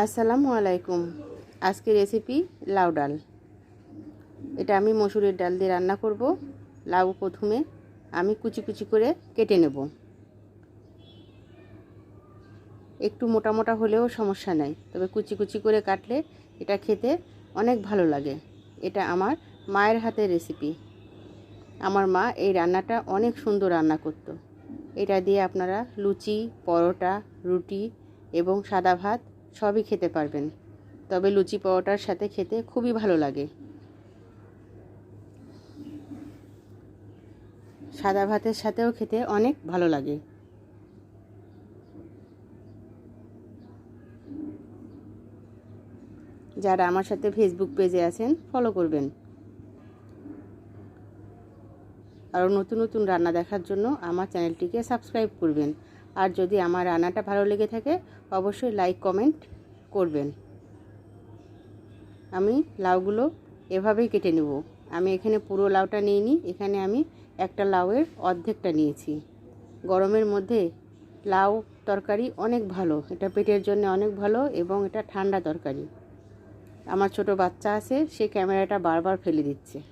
আসসালামু আলাইকুম। আজকে রেসিপি লাউ ডাল। এটা আমি মসুরের ডাল দিয়ে রান্না করব। লাউ প্রথমে আমি কুচি কুচি করে কেটে নেব। একটু মোটা মোটা হলেও সমস্যা নাই, তবে কুচি কুচি করে কাটলে এটা খেতে অনেক ভালো লাগে। এটা আমার মায়ের হাতের রেসিপি আমার মা এই রান্নাটা অনেক সুন্দর রান্না করত। এটা দিয়ে আপনারা লুচি, পরোটা, রুটি এবং সাদা ভাত সবই খেতে পারবেন। তবে লুচি পরোটার সাথে খেতে খুবই ভালো লাগে। সাদা ভাতের সাথেও খেতে অনেক ভালো লাগে। যারা আমার সাথে ফেসবুক পেজে আছেন ফলো করবেন। আরও নতুন নতুন রান্না দেখার জন্য আমার চ্যানেলটিকে সাবস্ক্রাইব করবেন। আর যদি আমার রান্নাটা ভালো লেগে থাকে, অবশ্যই লাইক কমেন্ট করবেন। আমি লাউগুলো এভাবেই কেটে নেব। আমি এখানে পুরো লাউটা নিইনি, এখানে আমি একটা লাউয়ের অর্ধেকটা নিয়েছি। গরমের মধ্যে লাউ তরকারি অনেক ভালো, এটা পেটের জন্য অনেক ভালো এবং এটা ঠান্ডা তরকারি। আমার ছোট বাচ্চা আছে, সে ক্যামেরাটা বারবার ফেলে দিচ্ছে।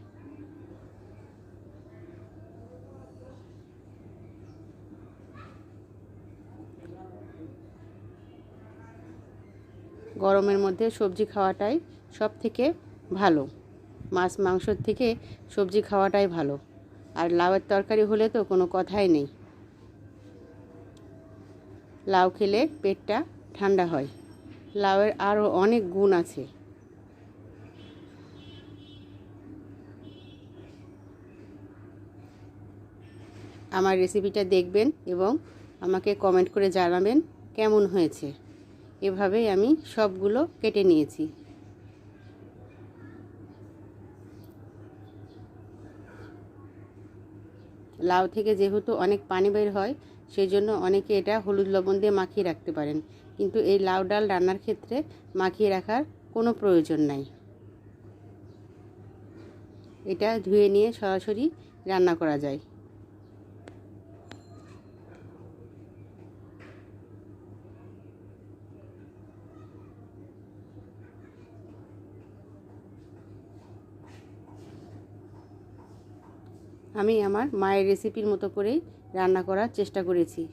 গরমের মধ্যে সবজি খাওয়াটাই সব থেকে ভালো। মাছ মাংসর থেকে সবজি খাওয়াটাই ভালো। আর লাউয়ের তরকারি হলে তো কোনো কথাই নেই। লাউ খেলে পেটটা ঠান্ডা হয়। লাউয়ের আরও অনেক গুণ আছে। আমার রেসিপিটা দেখবেন এবং আমাকে কমেন্ট করে জানাবেন কেমন হয়েছে। এভাবেই আমি সবগুলো কেটে নিয়েছি। লাউ থেকে যেহেতু অনেক পানি বের হয় সেই জন্য অনেকে এটা হলুদ লবণ দিয়ে মাখিয়ে রাখতে পারেন। কিন্তু এই লাউ ডাল রান্নার ক্ষেত্রে মাখিয়ে রাখার কোনো প্রয়োজন নাই। এটা ধুয়ে নিয়ে সরাসরি রান্না করা যায়। আমি আমার মায়ের রেসিপির মতো করেই রান্না করার চেষ্টা করেছি।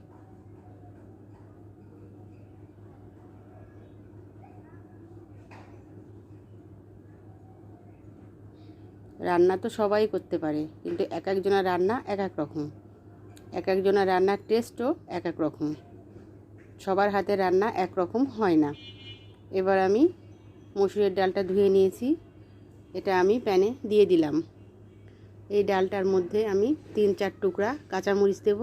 রান্না তো সবাই করতে পারে, কিন্তু এক একজনের রান্না এক এক রকম। এক একজনের রান্নার টেস্টও এক এক রকম। সবার হাতে রান্না এক রকম হয় না। এবার আমি মসুরের ডালটা ধুয়ে নিয়েছি। এটা আমি প্যানে দিয়ে দিলাম। এই ডালটার মধ্যে আমি তিন চার টুকরা কাঁচামরিচ দেব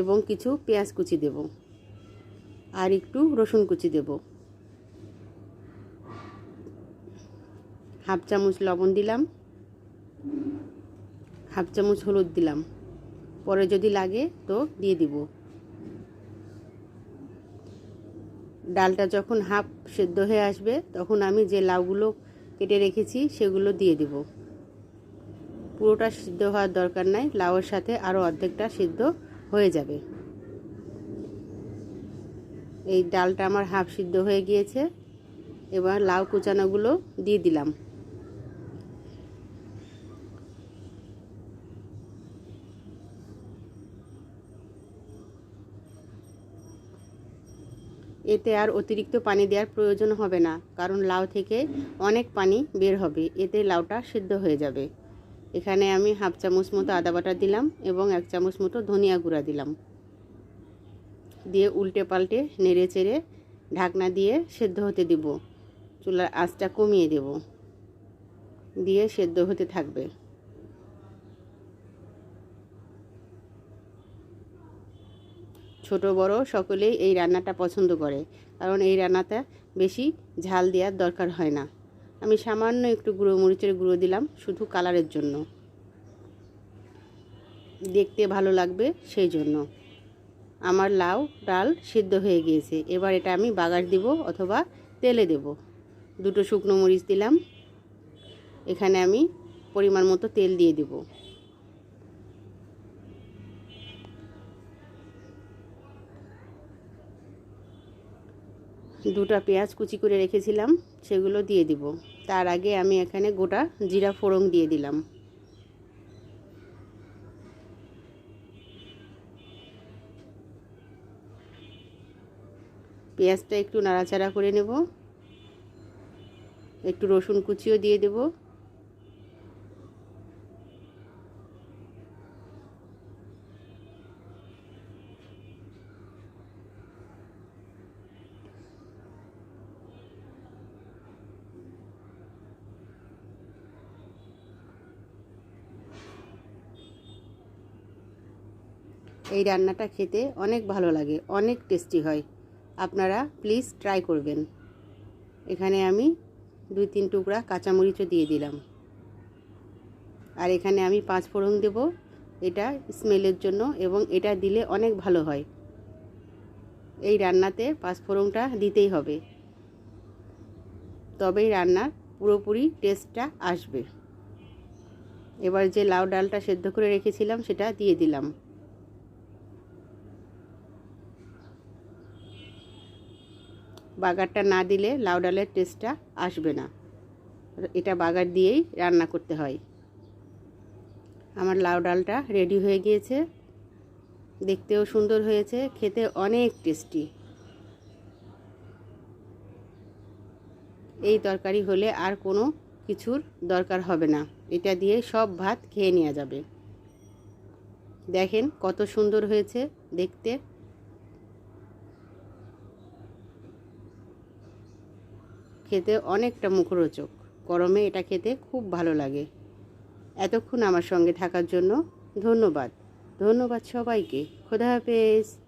এবং কিছু পেঁয়াজ কুচি দেব আর একটু রসুন কুচি দেব। হাফ চামচ লবণ দিলাম, হাফ চামচ হলুদ দিলাম। পরে যদি লাগে তো দিয়ে দিব। ডালটা যখন হাফ সেদ্ধ হয়ে আসবে তখন আমি যে লাউগুলো কেটে রেখেছি সেগুলো দিয়ে দেবো। পুরোটা সিদ্ধ হওয়ার দরকার নাই, লাউয়ের সাথে আরও অর্ধেকটা সিদ্ধ হয়ে যাবে। এই ডালটা আমার হাফ সিদ্ধ হয়ে গিয়েছে, এবার লাউ কুচানোগুলো দিয়ে দিলাম। এতে আর অতিরিক্ত পানি দেওয়ার প্রয়োজন হবে না, কারণ লাউ থেকে অনেক পানি বের হবে, এতে লাউটা সিদ্ধ হয়ে যাবে। এখানে আমি হাফ চামচ মতো আদা বাটা দিলাম এবং এক চামচ মতো ধনিয়া গুঁড়া দিলাম। দিয়ে উল্টে পাল্টে নেড়ে চেড়ে ঢাকনা দিয়ে সেদ্ধ হতে দিব। চুলার আঁচটা কমিয়ে দেব। দিয়ে সেদ্ধ হতে থাকবে। ছোট, বড় সকলেই এই রান্নাটা পছন্দ করে, কারণ এই রান্নাটা বেশি ঝাল দেওয়ার দরকার হয় না। আমি সামান্য একটু গুঁড়ো মরিচের গুঁড়ো দিলাম শুধু কালারের জন্য। দেখতে ভালো লাগবে সেই জন্য। আমার লাউ, ডাল সিদ্ধ হয়ে গিয়েছে। এবার এটা আমি বাগার দিব অথবা তেলে দেব। দুটো শুকনো মরিচ দিলাম। এখানে আমি পরিমাণ মতো তেল দিয়ে দেবো। দুটা পেঁয়াজ কুচি করে রেখেছিলাম, সেগুলো দিয়ে দিব। তার আগে আমি এখানে গোটা জিরা ফোড়ন দিয়ে দিলাম। পেঁয়াজটা একটু নাড়াচাড়া করে নেব। একটু রসুন কুচিও দিয়ে দেব। এই রান্নাটা খেতে অনেক ভালো লাগে, অনেক টেস্টি হয়। আপনারা প্লিজ ট্রাই করবেন। এখানে আমি দুই তিন টুকরা কাঁচামরিচও দিয়ে দিলাম। আর এখানে আমি পাঁচ ফোড়ন দেব এটা স্মেলের জন্য এবং এটা দিলে অনেক ভালো হয়। এই রান্নাতে পাঁচ ফোড়নটা দিতেই হবে। তবেই রান্নার পুরোপুরি টেস্টটা আসবে। এবার যে লাউ ডালটা সেদ্ধ করে রেখেছিলাম সেটা দিয়ে দিলাম। বাগারটা না দিলে লাউ ডালের টেস্টটা আসবে না। এটা বাগার দিয়েই রান্না করতে হয়। আমার লাউ ডালটা রেডি হয়ে গিয়েছে। দেখতেও সুন্দর হয়েছে, খেতে অনেক টেস্টি। এই তরকারি হলে আর কোনো কিছুর দরকার হবে না। এটা দিয়ে সব ভাত খেয়ে নেওয়া যাবে। দেখেন কত সুন্দর হয়েছে দেখতে। খেতে অনেকটা মুখরোচক। গরমে এটা খেতে খুব ভালো লাগে। এতক্ষণ আমার সঙ্গে থাকার জন্য ধন্যবাদ। ধন্যবাদ সবাইকে। খোদা হাফেজ।